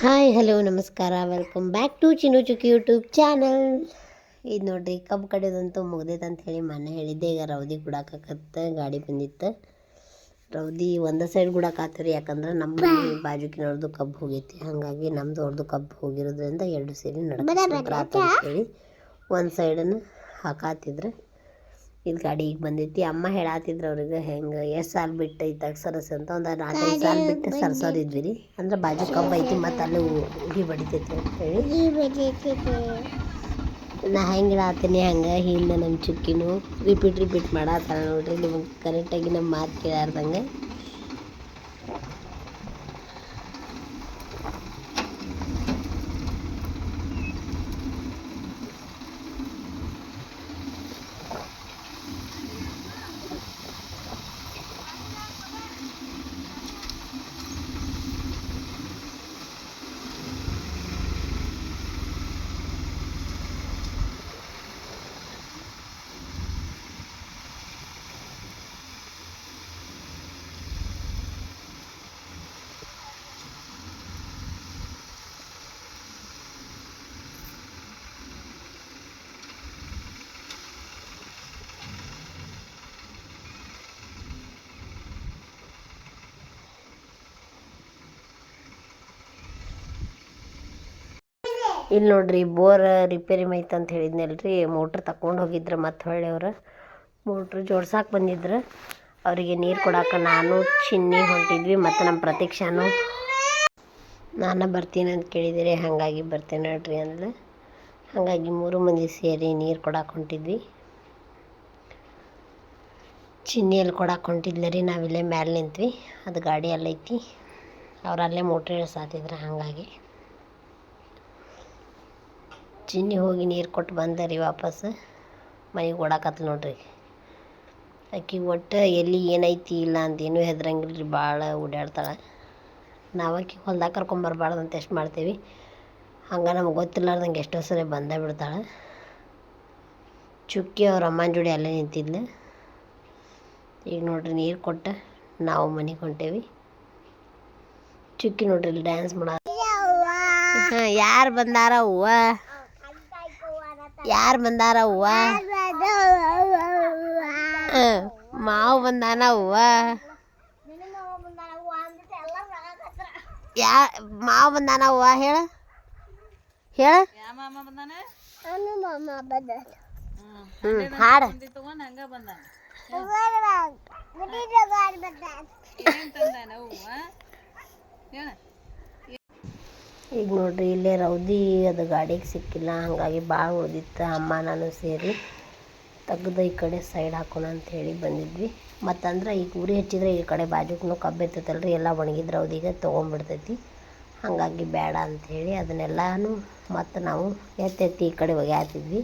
Hi hello ನಮಸ್ಕಾರ. Welcome back to Chinnu Chukki YouTube channel ಇದು ನೋಡ್ರಿ ಕಬ್ಬು ಕಡಿಯೋದಂತೂ ಮುಗ್ದೈತೆ ಅಂತ ಹೇಳಿ ಮೊನ್ನೆ ಹೇಳಿದ್ದೆ, ಈಗ ರೌದಿ ಗುಡಾಕತ್ತ ಗಾಡಿ ಬಂದಿತ್ತು. ರೌದಿ ಒಂದು ಸೈಡ್ ಗುಡಾಕತ್ತೀರಿ ಯಾಕಂದ್ರೆ ನಮ್ಮ ಬಾಜುಕಿನವ್ರದ್ದು ಕಬ್ಬು ಹೋಗೈತಿ. ಹಾಗಾಗಿ ನಮ್ಮದು ಅವ್ರದ್ದು ಕಬ್ಬು ಹೋಗಿರೋದ್ರಿಂದ ಎರಡು ಸೇರಿ ನಡ್ಕೊಂಡು ಹೇಳಿ ಒಂದು ಸೈಡನ್ನು ಹಾಕಾತಿದ್ರು. ಇದು ಗಾಡಿ ಈಗ ಬಂದೈತಿ ಅಮ್ಮ ಹೇಳಾತಿದ್ರು ಅವ್ರಿಗೆ ಹೆಂಗೆ ಎಷ್ಟು ಸಾಲ ಬಿಟ್ಟು ಐತೆ ಸರಸ ಅಂತ. ಒಂದು ನಾಲ್ಕೈದು ಸಾಲ ಬಿಟ್ಟು ಸರಸೋರಿದ್ವಿ ರೀ ಅಂದ್ರೆ ಬಾಜು ಕಬ್ಬು ಐತಿ ಮತ್ತು ಅಲ್ಲಿ ಉಗಿ ಬಡಿತೈತಿ ಅಂತ ಹೇಳಿ. ನಾ ಹೆಂಗೆ ಹೇಳತ್ತೀನಿ ಹಂಗೆ ಹಿಂದೆ ನಮ್ಮ ಚುಕ್ಕಿನೂ ರಿಪೀಟ್ ರಿಪೀಟ್ ಮಾಡತ್ತಾರ ನೋಡ್ರಿ. ನಿಮಗೆ ಕರೆಕ್ಟಾಗಿ ನಮ್ಮ ಮಾತು ಕೇಳಾರ್ದಂಗೆ. ಇಲ್ಲಿ ನೋಡ್ರಿ ಬೋರ್ ರಿಪೇರಿ ಮೈತ್ ಅಂತ ರೀ ಮೋಟ್ರ್ ತಕೊಂಡು ಹೋಗಿದ್ರು ಮತ್ತು ಹೊಳ್ಳಿ ಅವ್ರು ಮೋಟ್ರ್ ಜೋಡ್ಸಕ್ಕೆ ಬಂದಿದ್ರು. ಅವರಿಗೆ ನೀರು ಕೊಡಾಕ ನಾನು ಚಿನ್ನಿ ಹೊಂಟಿದ್ವಿ ಮತ್ತು ನಮ್ಮ ಪ್ರತೀಕ್ಷಾನು. ನಾನು ಬರ್ತೀನಿ ಅಂತ ಕೇಳಿದಿರಿ, ಹಾಗಾಗಿ ಬರ್ತೇನೆ ನೋಡ್ರಿ ಅಂದ್ಲು. ಹಾಗಾಗಿ ಮೂರು ಮಂದಿ ಸೇರಿ ನೀರು ಕೊಡಕ್ಕೆ ಹೊಂಟಿದ್ವಿ. ಚಿನ್ನಿಯಲ್ಲಿ ಕೊಡಕ್ಕೆ ಹೊಂಟಿದ್ಲ ರೀ ನಾವಿಲ್ಲೇ ಮ್ಯಾಲೆ ನಿಂತ್ವಿ. ಅದು ಗಾಡಿ ಅಲ್ಲೈತಿ ಅವ್ರು ಅಲ್ಲೇ ಮೋಟ್ರ್ ಇಳಿಸಾತಿದ್ರು ಹಾಗಾಗಿ. ಚಿನ್ನಿ ಹೋಗಿ ನೀರು ಕೊಟ್ಟು ಬಂದೆ ರೀ ವಾಪಸ್. ಮನೆಗೆ ಓಡಾಕತ್ತು ನೋಡ್ರಿ. ಆಕೆ ಒಟ್ಟು ಎಲ್ಲಿ ಏನೈತಿ ಇಲ್ಲ ಅಂತ ಏನೂ ಹೆದ್ರಂಗಿಲ್ಲ ರೀ ಭಾಳ ಓಡಾಡ್ತಾಳೆ. ನಾವು ಆಕಿ ಹೊಲ್ದಾಗ ಕರ್ಕೊಂಬರ್ಬಾರ್ದು ಅಂತ ಎಷ್ಟು ಮಾಡ್ತೀವಿ. ಹಂಗೆ ನಮ್ಗೆ ಗೊತ್ತಿಲ್ಲಾರ್ದಂಗೆ ಎಷ್ಟೋ ಸರಿ ಬಂದೇ ಬಿಡ್ತಾಳೆ. ಚುಕ್ಕಿ ಅವ್ರ ಅಮ್ಮನ ಜೋಡಿ ಅಲ್ಲೇ ನಿಂತಿದ್ಲು. ಈಗ ನೋಡ್ರಿ ನೀರು ಕೊಟ್ಟು ನಾವು ಮನೆಗೆ ಹೊಂಟೇವಿ. ಚುಕ್ಕಿ ನೋಡ್ರಿ ಇಲ್ಲಿ ಡ್ಯಾನ್ಸ್ ಮಾಡ ಹಾಂ ಯಾರು ಬಂದಾರ ಹೂವ ಯಾರು ಬಂದಾರ ಹೂವ ಮಾವು ಬಂದಾನ ಹೂವ ಯಾ ಮಾವು ಬಂದಾನ ಹೂವ ಹೇಳ. ಹೇಳ. ಹಾಡು. ಈಗ ನೋಡ್ರಿ, ಇಲ್ಲೇ ರೌದಿ ಅದು ಗಾಡಿಗೆ ಸಿಕ್ಕಿಲ್ಲ, ಹಾಗಾಗಿ ಭಾಳ ಉಳ್ದಿತ್ತು. ಅಮ್ಮ, ನಾನು ಸೇರಿ ತೆಗ್ದು ಈ ಕಡೆ ಸೈಡ್ ಹಾಕೋಣ ಅಂತ ಹೇಳಿ ಬಂದಿದ್ವಿ. ಮತ್ತಂದ್ರೆ ಈಗ ಉರಿ ಹಚ್ಚಿದ್ರೆ ಈ ಕಡೆ ಬಾಜುಕ್ನು ಕಬ್ಬು ಇರ್ತೈತಲ್ರಿ, ಎಲ್ಲ ಒಣಗಿದ ರೌದಿಗೆ ತೊಗೊಂಬಿಡ್ತೈತಿ. ಹಾಗಾಗಿ ಬೇಡ ಅಂಥೇಳಿ ಅದನ್ನೆಲ್ಲಾನು ಮತ್ತು ನಾವು ಎತ್ತೆತ್ತಿ ಈ ಕಡೆ ಒಗ್ಯಾತಿದ್ವಿ.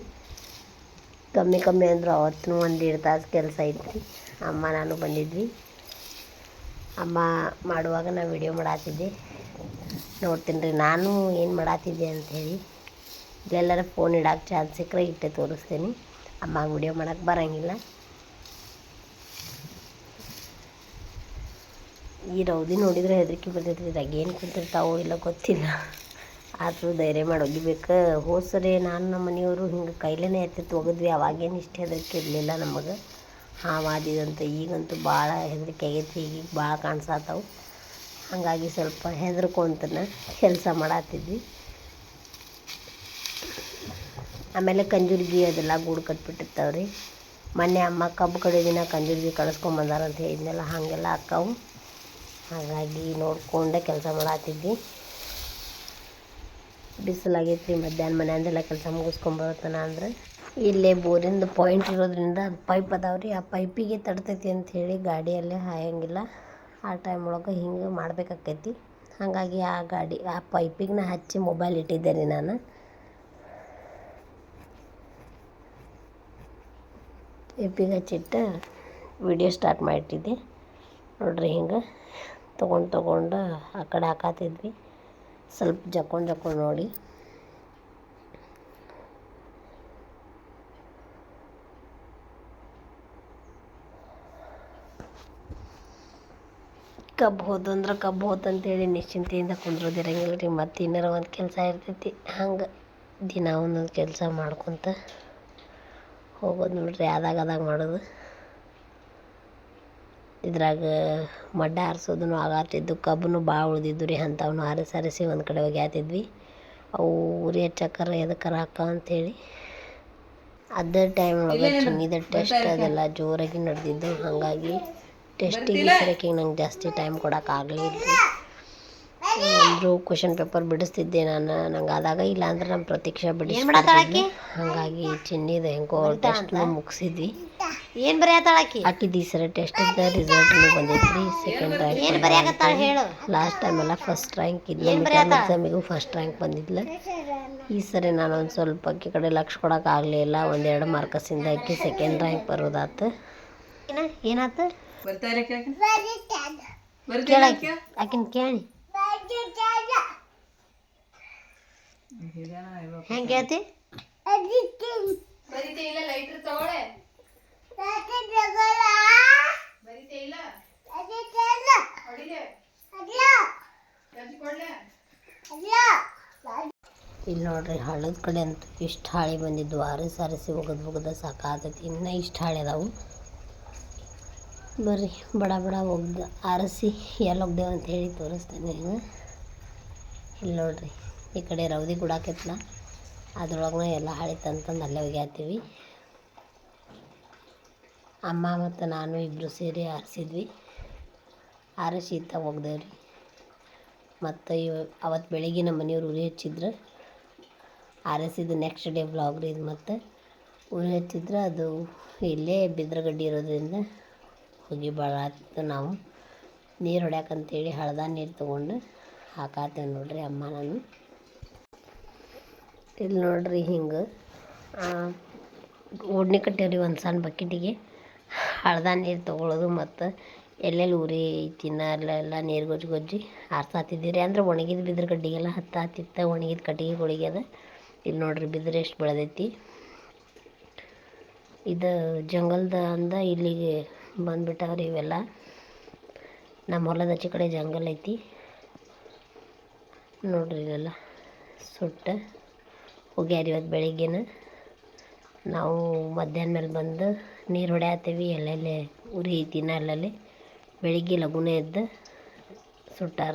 ಕಮ್ಮಿ ಕಮ್ಮಿ ಅಂದರೂ ಅವತ್ತು ಒಂದು ಎರಡು ತಾಸು ಕೆಲಸ ಐತ್ರಿ. ಅಮ್ಮ, ನಾನು ಬಂದಿದ್ವಿ. ಅಮ್ಮ ಮಾಡುವಾಗ ನಾ ವಿಡಿಯೋ ಮಾಡಾತಿದ್ದೆ. ನೋಡ್ತೀನಿ ರೀ. ನಾನು ಏನು ಮಾಡತ್ತಿದ್ದೆ ಅಂಥೇಳಿ ಎಲ್ಲರ ಫೋನ್ ಇಡಕ್ಕೆ ಚಾನ್ಸ್ ಸಿಕ್ಕರೆ ಇಟ್ಟೆ ತೋರಿಸ್ತೀನಿ. ಅಮ್ಮ ವಿಡಿಯೋ ಮಾಡಕ್ಕೆ ಬರೋಂಗಿಲ್ಲ. ಈ ರೌದಿ ನೋಡಿದ್ರೆ ಹೆದರಿಕೆ ಬರ್ತೈತೆ ಇದ್ರಾಗ ಏನು ಕುಂತಿರ್ತಾವೋ ಇಲ್ಲ ಗೊತ್ತಿಲ್ಲ. ಆದರೂ ಧೈರ್ಯ ಮಾಡಿ ಒಗಿಬೇಕು. ಹೋದ್ಸರಿ ನಾನು ನಮ್ಮ ಮನೆಯವರು ಹಿಂಗೆ ಕೈಲೇ ಎತ್ತಿತ್ತು ಒಗದ್ವಿ. ಅವಾಗೇನು ಇಷ್ಟು ಹೆದರಿಕೆ ಇರಲಿಲ್ಲ ನಮಗೆ. ಹಾವಾದಿದಂತ ಈಗಂತೂ ಭಾಳ ಹೆದರಿಕೆ ಆಗೈತಿ. ಈಗ ಭಾಳ ಕಾಣಿಸಾತಾವು. ಹಾಗಾಗಿ ಸ್ವಲ್ಪ ಹೆದರ್ಕೊಂತನ ಕೆಲಸ ಮಾಡತ್ತಿದ್ವಿ ಆಮೇಲೆ ಕಂಜುರ್ಗಿ ಅದೆಲ್ಲ ಗೂಡು ಕಟ್ಬಿಟ್ಟಿರ್ತಾವ್ರಿ. ಮೊನ್ನೆ ಅಮ್ಮ ಕಬ್ಬು ಕಡೆ ದಿನ ಕಂಜುರ್ಗಿ ಕಳಿಸ್ಕೊಂಬಂದಾರ ಅಂತ ಹೇಳಿದ್ನೆಲ್ಲ, ಹಾಗೆಲ್ಲ ಅಕ್ಕಾವು. ಹಾಗಾಗಿ ನೋಡ್ಕೊಂಡೆ ಕೆಲಸ ಮಾಡತ್ತಿದ್ವಿ ಬಿಸಿಲಾಗೈತಿ ಮಧ್ಯಾಹ್ನ ಮನೆಯಿಂದೆಲ್ಲ ಕೆಲಸ ಮುಗಿಸ್ಕೊಂಬರತ್ತನ ಅಂದ್ರೆ ಇಲ್ಲೇ ಬೋರಿಂದ ಪಾಯಿಂಟ್ ಇರೋದ್ರಿಂದ ಅದು ಪೈಪ್ ರೀ ಆ ಪೈಪಿಗೆ ತಡ್ತೈತಿ ಅಂತ ಹೇಳಿ ಗಾಡಿಯಲ್ಲೇ ಹಾಯಂಗಿಲ್ಲ. ಆ ಟೈಮ್ ಒಳಗೆ ಹಿಂಗೆ ಮಾಡಬೇಕಾಕೈತಿ. ಹಾಗಾಗಿ ಆ ಗಾಡಿ, ಆ ಪೈಪಿಗೆ ನಾ ಹಚ್ಚಿ ಮೊಬೈಲ್ ಇಟ್ಟಿದ್ದೆ ರೀ ನಾನು. ಪೈಪಿಗೆ ಹಚ್ಚಿಟ್ಟು ವಿಡಿಯೋ ಸ್ಟಾರ್ಟ್ ಮಾಡಿಟ್ಟಿದ್ದೆ. ನೋಡ್ರಿ ಹಿಂಗೆ ತೊಗೊಂಡು ತೊಗೊಂಡು ಆ ಕಡೆ ಹಾಕಾತಿದ್ವಿ ಸ್ವಲ್ಪ ಜಕ್ಕೊಂಡು ಜಕ್ಕೊಂಡು ನೋಡಿ. ಕಬ್ಬು ಹೋದು ಅಂದ್ರೆ ಕಬ್ಬು ಹೋತು ಅಂತೇಳಿ ನಿಶ್ಚಿಂತೆಯಿಂದ ಕುಂದ್ರೋದಿರಂಗಿಲ್ಲ ರೀ ಮತ್ತು ಏನಾರ ಒಂದು ಕೆಲಸ ಇರ್ತೈತಿ. ಹಂಗೆ ದಿನ ಒಂದೊಂದು ಕೆಲಸ ಮಾಡ್ಕೊತ ಹೋಗೋದು ನೋಡ್ರಿ ಆದಾಗ ಆದಾಗ ಮಾಡೋದು. ಇದ್ರಾಗ ಮಡ್ಡ ಆರಿಸೋದನ್ನು ಆಗತ್ತಿದ್ದು ಕಬ್ಬನ್ನು ಭಾಳ ಉಳ್ದಿದ್ದು ರೀ ಅಂಥವನ್ನ ಹಾರಿಸಿ ಆರಿಸಿ ಒಂದು ಕಡೆ ಒಗ್ಯಾತಿದ್ವಿ ಅವು ಉರಿ ಹಚ್ಚಕ್ಕಾರ ಎದಕ್ಕಾರ ಹಾಕ ಅಂತೇಳಿ. ಅದ ಟೈಮ್ ಒಳಗೆ ಚಿನ್ನಿದ ಟೆಸ್ಟ್ ಅದೆಲ್ಲ ಜೋರಾಗಿ ನಡೆದಿದ್ದು ಹಾಗಾಗಿ ಟೆಸ್ಟಿಗೆ ಸರಕ್ಕೆ ನಂಗೆ ಜಾಸ್ತಿ ಟೈಮ್ ಕೊಡೋಕ್ಕಾಗಲಿಲ್ಲ ಅಂದರೂ ಕ್ವಶನ್ ಪೇಪರ್ ಬಿಡಿಸ್ತಿದ್ದೆ ನಾನು. ನಂಗೆ ಆದಾಗ ಇಲ್ಲ ಅಂದ್ರೆ ನಮ್ಮ ಪ್ರತೀಕ್ಷೆ ಬಿಡಿಸ್ತಿದ್ದೆ ಹಾಗಾಗಿ ಚಿನ್ನಿದ ಹೆಂಗೋ ಟೆಸ್ಟ್ ಮುಗಿಸಿದ್ವಿ. ಏನು ಬರೆಯತ್ತಾಳಕಿ ಹಾಕಿದ್ದು ಈ ಸರಿ ಟೆಸ್ಟಿಂದ ರಿಸಲ್ಟ್ನು ಬಂದೈತ್ರಿ. ಸೆಕೆಂಡ್ ಏನ್ ಬರೆಯಾಕತ್ತಾಳ ರ್ಯಾಂಕ್ ಹೇಳು. ಲಾಸ್ಟ್ ಟೈಮ್ ಎಲ್ಲ ಫಸ್ಟ್ ರ್ಯಾಂಕ್ ಇದ್ಲು ಎಕ್ಸಾಮಿಗೂ ಫಸ್ಟ್ ರ್ಯಾಂಕ್ ಬಂದಿದ್ಲು. ಈ ಸರಿ ನಾನು ಒಂದು ಸ್ವಲ್ಪ ಅಕ್ಕಿ ಕಡೆ ಲಕ್ಷ ಕೊಡೋಕ್ಕಾಗಲಿಲ್ಲ ಒಂದೆರಡು ಮಾರ್ಕಸಿಂದ ಅಕ್ಕಿ ಸೆಕೆಂಡ್ ರ್ಯಾಂಕ್ ಬರೋದಾತು. ಏನ ಏನಾತ ಕೇಳಾಕಿ. ಆಕಿನ ಕೇಳಿ. ಹೆಂಗ್ ಕೇಳ್ತಿ? ಇಲ್ಲಿ ನೋಡ್ರಿ ಹಳ್ಳದ ಕಡೆ ಅಂತೂ ಇಷ್ಟು ಹಾಳಿ ಬಂದಿದ್ದು. ಆರಿಸಿ ಆರಿಸಿ ಒಗದು ಒಗದ ಸಾಕಾತೈತಿ. ಇನ್ನೂ ಇಷ್ಟು ಹಾಳಿ ಅದಾವು. ಬರ್ರಿ, ಬಡ ಬಡ ಒಗ್ದು ಆರಿಸಿ ಎಲ್ಲಿ ಒಗ್ದೇವು ಅಂತ ಹೇಳಿ ತೋರಿಸ್ತೇನೆ ಈಗ ಇಲ್ಲಿ ನೋಡ್ರಿ, ಈ ಕಡೆ ರೌದಿ ಗುಡಾಕೈತ್ಲ ಅದ್ರೊಳಗೆ ಎಲ್ಲ ಹಾಳಿ ತಂತಂದು ಅಲ್ಲೇ ಒಗ್ಯಾತೀವಿ. ಅಮ್ಮ ಮತ್ತು ನಾನು ಇಬ್ಬರು ಸೇರಿ ಆರಿಸಿದ್ವಿ. ಆರಿಸಿ ಇತ್ತ ಒಗ್ದೇವ್ರಿ ಮತ್ತು ಇವ ಅವತ್ತು ಬೆಳಿಗ್ಗೆ ನಮ್ಮ ಮನೆಯವ್ರು ಉರಿ ಹಚ್ಚಿದ್ರು. ಆರಿಸಿದ್ದು ನೆಕ್ಸ್ಟ್ ಡೇ ಬ್ಲಾಗ್ ರೀ ಇದು ಮತ್ತು. ಉರಿ ಹಚ್ಚಿದ್ರೆ ಅದು ಇಲ್ಲೇ ಬಿದ್ರಗಡ್ಡಿ ಇರೋದ್ರಿಂದ ಹೋಗಿ ಭಾಳ ಆತಿತ್ತು ನಾವು. ನೀರು ಹೊಡ್ಯಾಕಂತೇಳಿ ಹಳದ ನೀರು ತೊಗೊಂಡು ಹಾಕಾತೇವೆ ನೋಡ್ರಿ ಅಮ್ಮ ನಾನು. ಇಲ್ಲಿ ನೋಡ್ರಿ ಹಿಂಗೆ ಓಡ್ನಿ ಕಟ್ಟೇವ್ರಿ ಒಂದು ಸಣ್ಣ ಬಕೆಟಿಗೆ. ಹಳದ ನೀರು ತೊಗೊಳ್ಳೋದು ಮತ್ತು ಎಲ್ಲೆಲ್ಲಿ ಉರಿ ತಿನ್ನ ಅಲ್ಲೆಲ್ಲ ನೀರು ಗೊಜ್ಜಿ ಗೊಜ್ಜಿ ಹಾರ್ಸಾತಿದ್ದೀರಿ ಅಂದ್ರೆ ಒಣಗಿದ ಬಿದ್ರ ಕಡ್ಡಿಗೆಲ್ಲ ಹತ್ತಾತಿತ್ತ ಒಣಗಿದ ಕಟ್ಟಿಗೆಗಳಿಗೆ ಅದ. ಇಲ್ಲಿ ನೋಡ್ರಿ ಬಿದ್ರೆ ಎಷ್ಟು ಬೆಳೆದೈತಿ. ಇದು ಜಂಗಲ್ದ ಅಂದ ಇಲ್ಲಿಗೆ ಬಂದ್ಬಿಟ್ಟವ್ರಿ ಇವೆಲ್ಲ ನಮ್ಮ ಹೊಲದ ಆಚೆ ಕಡೆ ಜಂಗಲ್ ಐತಿ. ನೋಡ್ರಿ ಇವೆಲ್ಲ ಸುಟ್ಟ ಹೋಗ್ಯಾರ ಇವತ್ತು ಬೆಳಿಗ್ಗೆನ. ನಾವು ಮಧ್ಯಾಹ್ನ ಮೇಲೆ ಬಂದು ನೀರು ಹೊಡ್ಯಾತೀವಿ, ಎಲ್ಲೆಲ್ಲಿ ಉರಿ ಐತಿನ ಅಲ್ಲಲ್ಲಿ. ಬೆಳಿಗ್ಗೆ ಲಗುನೇ ಎದ್ದು ಸುಟ್ಟಾರ.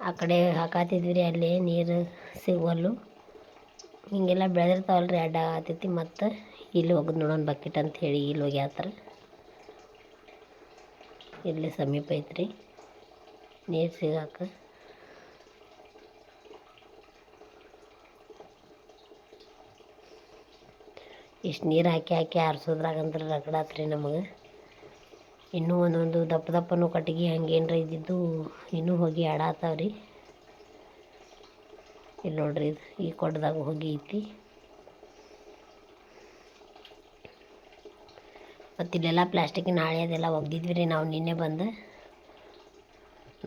ಆ ಕಡೆ ಹಾಕಾತಿದ್ವಿ ರೀ ಅಲ್ಲಿ ನೀರು ಸಿಗುವಲ್ಲು. ಹೀಗೆಲ್ಲ ಬೆಳೆದಿರ್ತಾವಲ್ಲ ರೀ ಅಡ್ಡ ಆಗತೈತಿ ಮತ್ತು. ಇಲ್ಲಿ ಹೋಗಿ ನೋಡೋಣ ಬಕೆಟ್ ಅಂತ ಹೇಳಿ ಇಲ್ಲಿ ಹೋಗ್ಯಾತ್ರ ಇಲ್ಲಿ ಸಮೀಪ ಐತ್ರಿ. ನೀರು ಸಿಗಾಕ. ಇಷ್ಟು ನೀರು ಹಾಕಿ ಹಾಕಿ ಆರಿಸೋದ್ರಾಗಂದ್ರೆ ರಗಡಾತ್ರಿ ನಮಗೆ. ಇನ್ನೂ ಒಂದೊಂದು ದಪ್ಪ ದಪ್ಪನೂ ಕಟ್ಟಿಗೆ ಹಂಗೇನ್ರ ಇದ್ದಿದ್ದು ಇನ್ನೂ ಹೋಗಿ ಆಡಾತಾವ್ರಿ ಇಲ್ಲಿ ನೋಡ್ರಿ ಇದು ಈ ಕೊಡ್ದಾಗ ಹೋಗಿ ಐತಿ. ಮತ್ತು ಇಲ್ಲೆಲ್ಲ ಪ್ಲಾಸ್ಟಿಕ್ಕಿನ ಹಾಳೆ ಅದೆಲ್ಲ ಒಗ್ದಿದ್ವಿ ರೀ, ನಾವು ನಿನ್ನೆ ಬಂದು.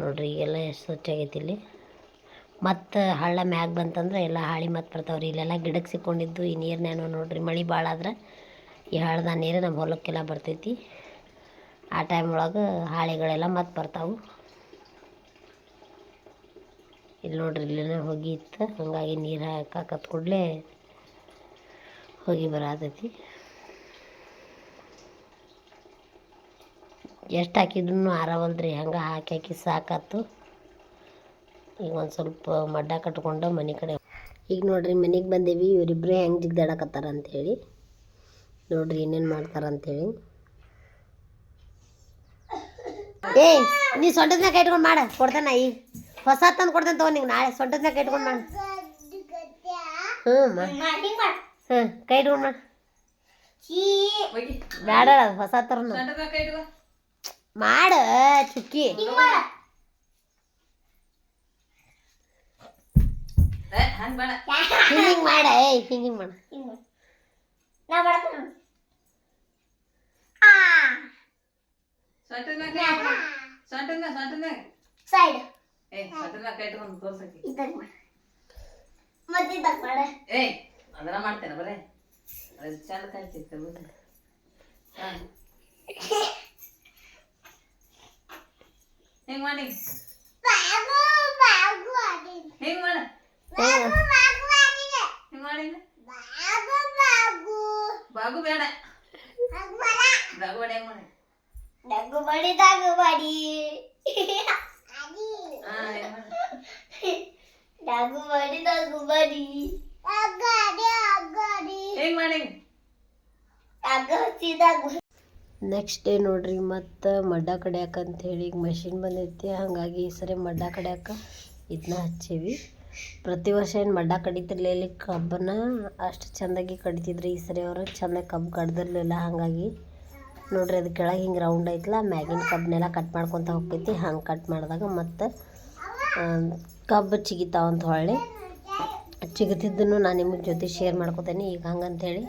ನೋಡ್ರಿ, ಈಗೆಲ್ಲ ಎಷ್ಟು ಸ್ವಚ್ಛ ಆಗೈತಿ ಇಲ್ಲಿ. ಮತ್ತು ಹಳ್ಳ ಮ್ಯಾಗ ಬಂತಂದ್ರೆ ಎಲ್ಲ ಹಾಳಿ ಮತ್ತೆ ಬರ್ತಾವ್ರಿ ಇಲ್ಲೆಲ್ಲ ಗಿಡಕ್ಕೆ ಸಿಕ್ಕೊಂಡಿದ್ದು, ಈ ನೀರನ್ನೇನೋ ನೋಡ್ರಿ, ಮಳೆ ಭಾಳ ಆದ್ರೆ ಈ ಹಳ್ಳದ ನೀರು ನಮ್ಮ ಹೊಲಕ್ಕೆಲ್ಲ ಬರ್ತೈತಿ. ಆ ಟೈಮ್ ಒಳಗೆ ಹಾಳೆಗಳೆಲ್ಲ ಮತ್ತು ಬರ್ತಾವೆ. ಇಲ್ಲಿ ನೋಡ್ರಿ ಇಲ್ಲೇ ಹೋಗಿ ಇತ್ತು, ಹಾಗಾಗಿ ನೀರು ಹಾಕಾಕತ್ ಕೂಡಲೇ ಹೋಗಿ ಬರತೈತಿ. ಎಷ್ಟು ಹಾಕಿದ್ರು ಆರವಲ್ದ್ರಿ ಹಂಗೆ ಹಾಕಿ ಹಾಕಿ ಸಾಕಾತು. ಈಗ ಒಂದು ಸ್ವಲ್ಪ ಮಡ್ಡ ಕಟ್ಕೊಂಡು ಮನೆ ಕಡೆ ಈಗ ನೋಡ್ರಿ ಮನೆಗೆ ಬಂದೇವಿ ಇವರಿಬ್ಬರು ಹೆಂಗೆ ಜಿಗ್ದಾಡಕತ್ತಾರ ಅಂಥೇಳಿ ನೋಡ್ರಿ ಏನೇನು ಮಾಡ್ತಾರ ಅಂಥೇಳಿ ಏ ನೀ ಸೊಂಟದ್ನಾಗ ಇಟ್ಕೊಂಡು ಮಾಡ ಕೊಡ್ತಾನ ಈಗ. ಹೊಸ ತಂದು ಕೊಡ್ತಾನೆ ತಗೋ ನಿಂಗೆ ನಾಳೆ ಸೊಂಟದ್ನಾಗ ಇಟ್ಕೊಂಡು ಮಾಡ. ಹ್ಞೂ ಹ್ಞೂ ಕೈ ಇಟ್ಕೊಂಡು ಮಾಡ. ಬೇಡ ಹೊಸ ಥರ ಮಾಡ ಚುಕ್ಕಿ. ಹಿಂಗೆ ಹಿಂಗೆ ಮಾಡ ಏ ಹಿಂಗೆ ಹಿಂಗೆ ಮಾಡ. ಸೈಡ್. ಏ ತೋರ್ಸಕ್ಕೆ. ಇದ್ದಾಗ ಮಾಡ. ಮತ್ತೆ ಇದ್ದಾಗ ಮಾಡ. ಏ ಅದನ್ನ ಮಾಡ್ತೇನೆ ಬರೇ. ಅದು ಚಂದ ಕಾಯ್ತಿತ್ತು ಬುದ್ಧಿ ಹಾಂ. ಹಿಂಗ್ ಮಾಡಿ ಬಾಗು ಬಾಗು ಆಡಿನ ಹಿಂಗ್ ಮಾಡ ಬಾಗು ಬಾಗು ಆಡಿನ ಹಿಂಗ್ ಮಾಡಿ ಬಾಗು ಬಾಗು ಬಾಗು ಬೇಡ ಬಾಗು ಬರ ಬಾಗು ಬೇಡ ಹೆಂಗ್ ಮಾಡಿ ಡಗು ಬಡಿ ಡಗು ಬಡಿ ಆಡಿ ಹಾ ಹೆಂಗ್ ಮಾಡಿ ಡಗು ಬಡಿ ನೆಕ್ಸ್ಟ್ ಡೇ ನೋಡ್ರಿ, ಮತ್ತು ಮಡ್ಡ ಕಡ್ಯಾಕ ಅಂತ ಹೇಳಿ ಈಗ ಮಷಿನ್ ಬಂದೈತಿ. ಹಾಗಾಗಿ ಈ ಸರಿ ಮಡ್ಡ ಕಡ್ಯಾಕ ಇದನ್ನ ಹಚ್ಚೀವಿ. ಪ್ರತಿ ವರ್ಷ ಏನು ಮಡ್ಡ ಕಡಿತಿರ್ಲಿಲ್ಲ ಕಬ್ಬನ್ನ ಅಷ್ಟು ಚೆಂದಾಗಿ ಕಡಿತಿದ್ರಿ. ಈ ಸರಿ ಅವರು ಚೆಂದ ಕಬ್ಬು ಕಡ್ದಿರ್ಲಿಲ್ಲ, ಹಾಗಾಗಿ ನೋಡ್ರಿ ಅದು ಕೆಳಗೆ ಹಿಂಗೆ ರೌಂಡ್ ಐತಲ್ಲ ಮ್ಯಾಗಿನ ಕಬ್ಬನ್ನೆಲ್ಲ ಕಟ್ ಮಾಡ್ಕೊತ ಹೋಗ್ತೈತಿ. ಹಂಗೆ ಕಟ್ ಮಾಡಿದಾಗ ಮತ್ತು ಕಬ್ಬು ಚಿಗಿತಾವಂತ ಹೊಳ್ಳಿ. ಚಿಗತಿದ್ದನ್ನು ನಾನು ನಿಮ್ಮ ಜೊತೆ ಶೇರ್ ಮಾಡ್ಕೊತೇನೆ. ಈಗ ಹಂಗಂತೇಳಿ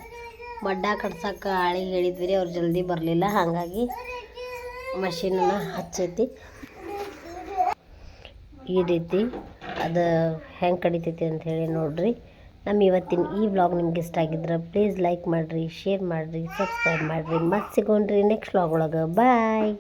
ಮಡ್ಡ ಕಟ್ಸಕ್ಕ ಆಳಿಗೆ ಹೇಳಿದ್ವಿ ರೀ ಅವ್ರು ಜಲ್ದಿ ಬರಲಿಲ್ಲ. ಹಾಗಾಗಿ ಮಷೀನನ್ನ ಹಚ್ಚೈತಿ. ಈ ರೀತಿ ಅದು ಹೆಂಗೆ ಕಡಿತೈತಿ ಅಂತ ಹೇಳಿ ನೋಡ್ರಿ. ನಮ್ಮ ಇವತ್ತಿನ ಈ ವ್ಲಾಗ್ ನಿಮ್ಗೆ ಇಷ್ಟ ಆಗಿದ್ರೆ ಪ್ಲೀಸ್ ಲೈಕ್ ಮಾಡಿರಿ ಶೇರ್ ಮಾಡಿರಿ ಸಬ್ಸ್ಕ್ರೈಬ್ ಮಾಡಿರಿ. ಮತ್ತೆ ಸಿಗೋಣ್ರಿ ನೆಕ್ಸ್ಟ್ ವ್ಲಾಗ್ ಒಳಗೆ. ಬಾಯ್